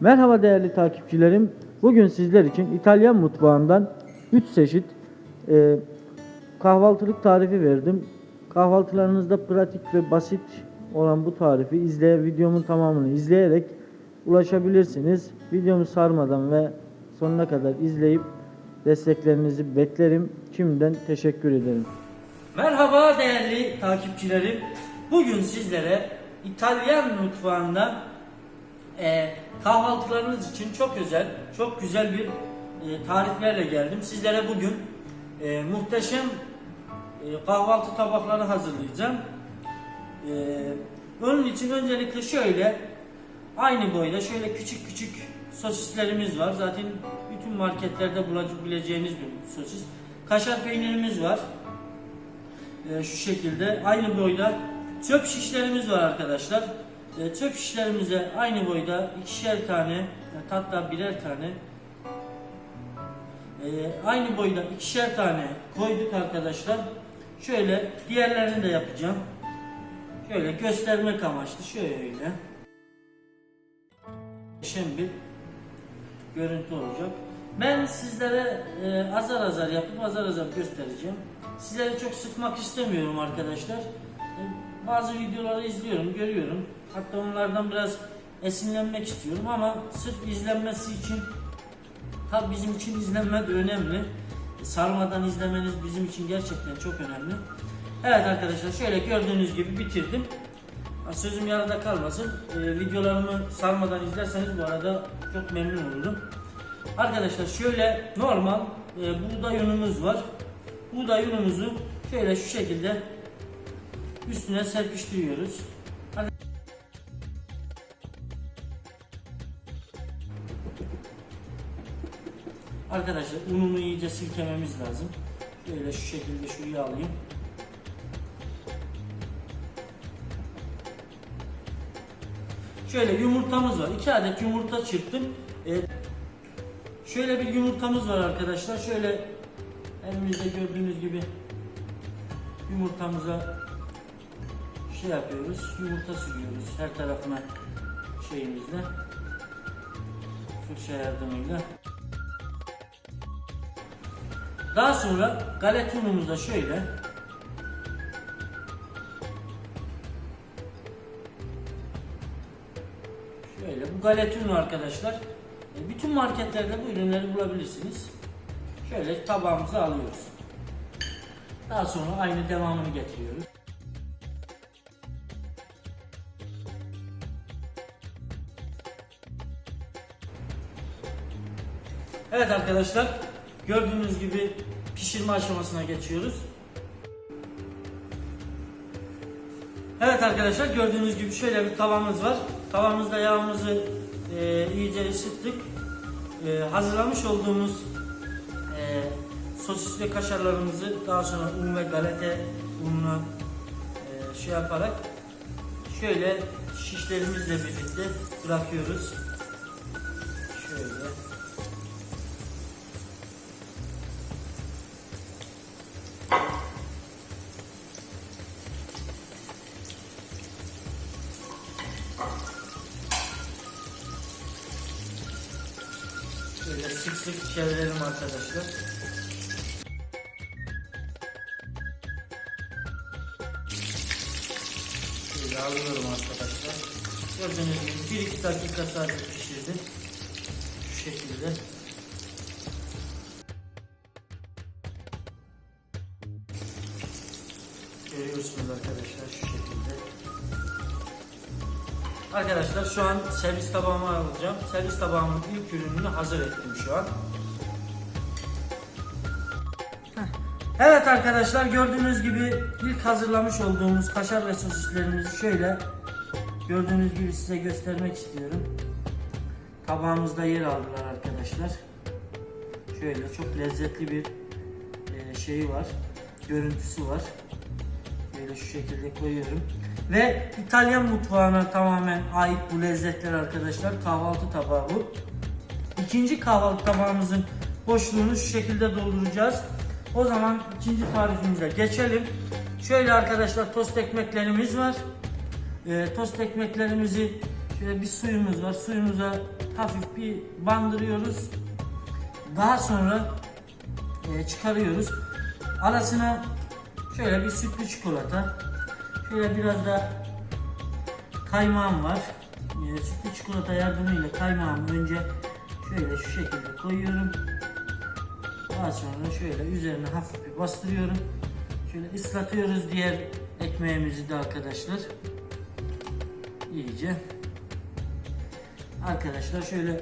Merhaba değerli takipçilerim. Bugün sizler için İtalyan mutfağından 3 çeşit e, kahvaltılık tarifi verdim. Kahvaltılarınızda pratik ve basit olan bu tarifi izleye videomun tamamını izleyerek ulaşabilirsiniz. Videomu sarmadan ve sonuna kadar izleyip desteklerinizi beklerim. Şimdiden teşekkür ederim. Merhaba değerli takipçilerim. Bugün sizlere İtalyan mutfağında e, kahvaltılarınız için çok özel, çok güzel bir e, tariflerle geldim. Sizlere bugün e, muhteşem e, kahvaltı tabakları hazırlayacağım. E, onun için öncelikle şöyle aynı boyda şöyle küçük küçük sosislerimiz var. Zaten bütün marketlerde bulabileceğiniz bir sosis. Kaşar peynirimiz var. Ee, şu şekilde aynı boyda çöp şişlerimiz var arkadaşlar. Ee, çöp şişlerimize aynı boyda ikişer tane hatta birer tane ee, aynı boyda ikişer tane koyduk arkadaşlar. Şöyle diğerlerini de yapacağım. Şöyle göstermek amaçlı şöyle. Şen bir görüntü olacak. Ben sizlere e, azar azar yapıp azar azar göstereceğim. Sizleri çok sıkmak istemiyorum arkadaşlar. Bazı videoları izliyorum, görüyorum. Hatta onlardan biraz esinlenmek istiyorum ama sırf izlenmesi için tabi bizim için izlenme de önemli. Sarmadan izlemeniz bizim için gerçekten çok önemli. Evet arkadaşlar şöyle gördüğünüz gibi bitirdim. Sözüm yarıda kalmasın. Ee, videolarımı sarmadan izlerseniz bu arada çok memnun olurum. Arkadaşlar şöyle normal e, buğday unumuz var. Buğday unumuzu şöyle şu şekilde üstüne serpiştiriyoruz. Hadi- Arkadaşlar ununu iyice silkememiz lazım. Şöyle şu şekilde şuraya alayım. Şöyle yumurtamız var. 2 adet yumurta çırptım. Ee, şöyle bir yumurtamız var arkadaşlar. Şöyle elimizde gördüğünüz gibi yumurtamıza şey yapıyoruz. Yumurta sürüyoruz her tarafına şeyimizle. Fırça yardımıyla. Daha sonra galeta unumuza şöyle Şöyle bu galeta unu arkadaşlar. E, Bütün marketlerde bu ürünleri bulabilirsiniz. Şöyle tabağımıza alıyoruz. Daha sonra aynı devamını getiriyoruz. Evet arkadaşlar gördüğünüz gibi pişirme aşamasına geçiyoruz. Evet arkadaşlar gördüğünüz gibi şöyle bir tavamız var. Tavamızda yağımızı e, iyice ısıttık. E, hazırlamış olduğumuz e, sosis ve kaşarlarımızı daha sonra un ve galeta ununa e, şey yaparak şöyle şişlerimizle birlikte bırakıyoruz. Sık çevirelim arkadaşlar. Şöyle alıyorum arkadaşlar. Gördüğünüz gibi 1-2 dakika sadece pişirdim. Şu şekilde. Görüyorsunuz arkadaşlar şu şekilde. Arkadaşlar şu an servis tabağıma alacağım. Servis tabağımın ilk ürününü hazır ettim şu an. Evet arkadaşlar gördüğünüz gibi ilk hazırlamış olduğumuz kaşar ve sosislerimizi şöyle gördüğünüz gibi size göstermek istiyorum. Tabağımızda yer aldılar arkadaşlar. Şöyle çok lezzetli bir e, şeyi var. Görüntüsü var. Böyle şu şekilde koyuyorum. Ve İtalyan mutfağına tamamen ait bu lezzetler arkadaşlar. Kahvaltı tabağı bu. İkinci kahvaltı tabağımızın boşluğunu şu şekilde dolduracağız. O zaman ikinci tarifimize geçelim. Şöyle arkadaşlar tost ekmeklerimiz var. Ee, tost ekmeklerimizi şöyle bir suyumuz var. Suyumuza hafif bir bandırıyoruz. Daha sonra e, çıkarıyoruz. Arasına şöyle bir sütlü çikolata, şöyle biraz da kaymağım var. E, sütlü çikolata yardımıyla kaymağımı önce şöyle şu şekilde koyuyorum. Daha sonra şöyle üzerine hafif bir bastırıyorum. Şöyle ıslatıyoruz diğer ekmeğimizi de arkadaşlar. İyice. Arkadaşlar şöyle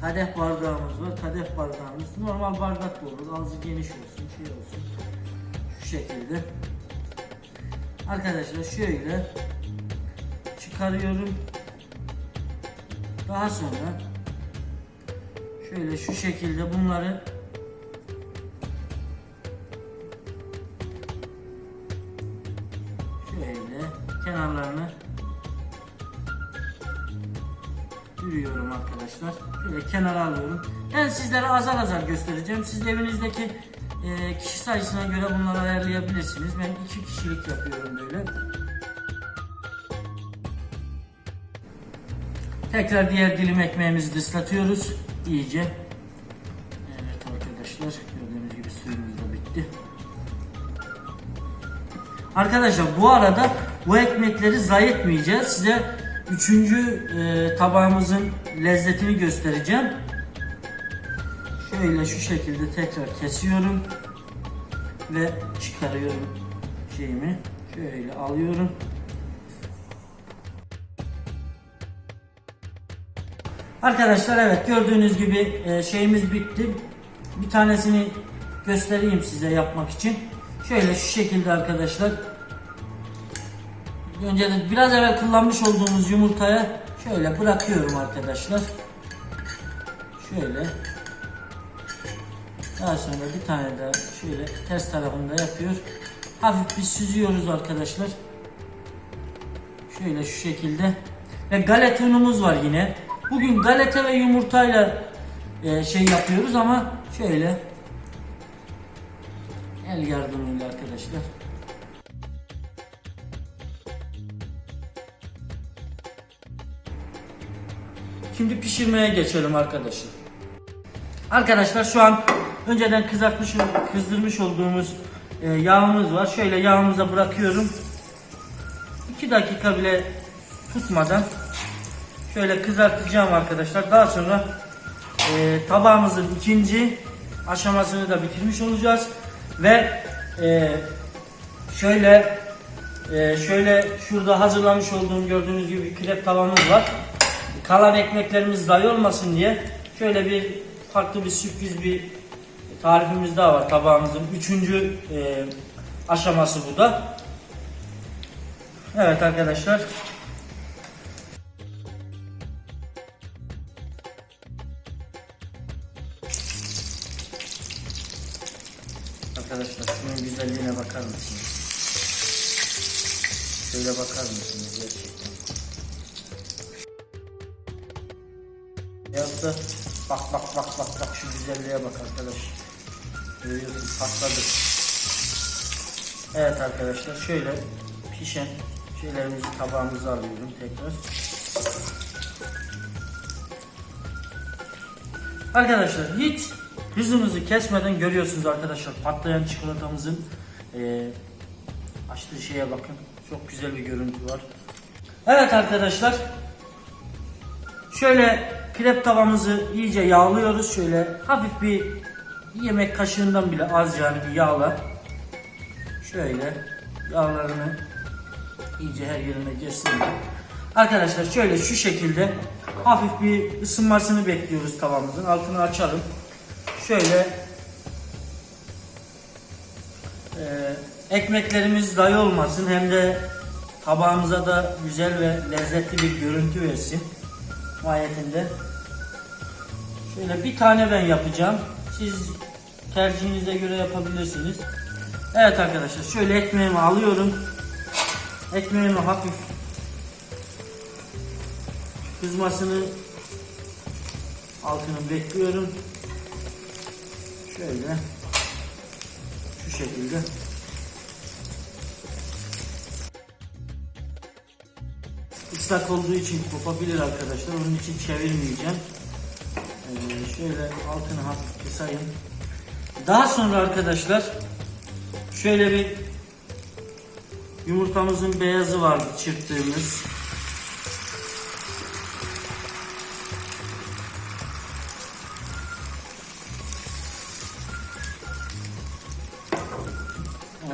kadeh bardağımız var. Kadeh bardağımız normal bardak da olur. Ağzı geniş olsun, şey olsun. Şu şekilde. Arkadaşlar şöyle çıkarıyorum. Daha sonra şöyle şu şekilde bunları şöyle kenarlarını yürüyorum arkadaşlar. Şöyle kenara alıyorum. Ben sizlere azar azar göstereceğim. Siz evinizdeki e, kişi sayısına göre bunları ayarlayabilirsiniz. Ben iki kişilik yapıyorum böyle. Tekrar diğer dilim ekmeğimizi ıslatıyoruz. iyice. Evet arkadaşlar gördüğünüz gibi suyumuz da bitti. Arkadaşlar bu arada bu ekmekleri zayi etmeyeceğiz. Size üçüncü e, tabağımızın lezzetini göstereceğim. Şöyle şu şekilde tekrar kesiyorum ve çıkarıyorum şeyimi. Şöyle alıyorum. Arkadaşlar evet gördüğünüz gibi e, şeyimiz bitti. Bir tanesini göstereyim size yapmak için. Şöyle şu şekilde arkadaşlar. Önce de biraz evvel kullanmış olduğumuz yumurtaya şöyle bırakıyorum arkadaşlar. Şöyle. Daha sonra bir tane daha şöyle ters tarafında yapıyor. Hafif bir süzüyoruz arkadaşlar. Şöyle şu şekilde. Ve galeta unumuz var yine. Bugün galeta ve yumurtayla e, şey yapıyoruz ama şöyle el yardımıyla arkadaşlar. Şimdi pişirmeye geçelim arkadaşlar. Arkadaşlar şu an önceden kızartmış, kızdırmış olduğumuz e, yağımız var. Şöyle yağımıza bırakıyorum. 2 dakika bile tutmadan şöyle kızartacağım arkadaşlar. Daha sonra e, tabağımızın ikinci aşamasını da bitirmiş olacağız ve e, şöyle e, şöyle şurada hazırlamış olduğum gördüğünüz gibi krep tavamız var. Kalan ekmeklerimiz zayi olmasın diye şöyle bir farklı bir sürpriz bir tarifimiz daha var tabağımızın üçüncü e, aşaması bu da. Evet arkadaşlar Arkadaşlar şunun güzelliğine bakar mısınız? Şöyle bakar mısınız gerçekten? Ya da bak bak bak bak bak şu güzelliğe bak arkadaş. Görüyorsun patladı. Evet arkadaşlar şöyle pişen şeylerimizi tabağımıza alıyorum tekrar. Arkadaşlar hiç hızımızı kesmeden görüyorsunuz arkadaşlar patlayan çikolatamızın eee açtığı şeye bakın. Çok güzel bir görüntü var. Evet arkadaşlar şöyle krep tavamızı iyice yağlıyoruz. Şöyle hafif bir yemek kaşığından bile az yani bir yağla. Şöyle yağlarını iyice her yerine geçsinler. Arkadaşlar şöyle şu şekilde hafif bir ısınmasını bekliyoruz tavamızın. Altını açalım. Şöyle e, ekmeklerimiz dayı olmasın hem de tabağımıza da güzel ve lezzetli bir görüntü versin. Mahiyetinde. Şöyle bir tane ben yapacağım. Siz tercihinize göre yapabilirsiniz. Evet arkadaşlar şöyle ekmeğimi alıyorum. Ekmeğimi hafif kızmasını altını bekliyorum. Şöyle şu şekilde ıslak olduğu için kopabilir arkadaşlar. Onun için çevirmeyeceğim. Ee, şöyle altını hafif kısayım. Daha sonra arkadaşlar şöyle bir yumurtamızın beyazı vardı çırptığımız.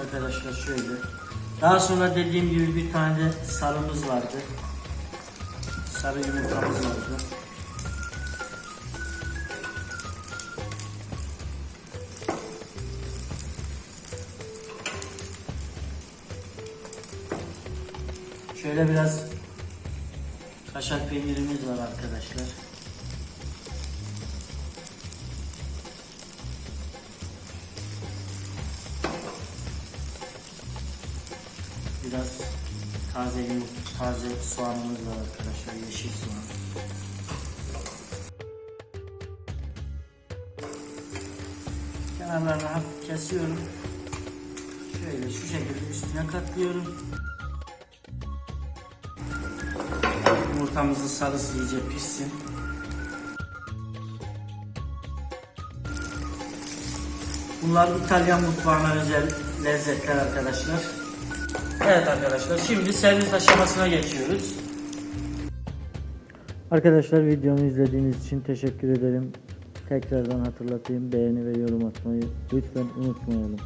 Arkadaşlar şöyle. Daha sonra dediğim gibi bir tane de sarımız vardı. Sarı yumurtamız vardı. Şöyle biraz kaşar peynirimiz var arkadaşlar. Biraz taze yumurta, taze soğanımız var arkadaşlar, yeşil soğan. Kenarlarını hafif kesiyorum. Şöyle şu şekilde üstüne katlıyorum. Yumurtamızın sarısı iyice pişsin. Bunlar İtalyan mutfağına özel lezzetler arkadaşlar. Evet arkadaşlar şimdi servis aşamasına geçiyoruz. Arkadaşlar videomu izlediğiniz için teşekkür ederim. Tekrardan hatırlatayım beğeni ve yorum atmayı lütfen unutmayalım.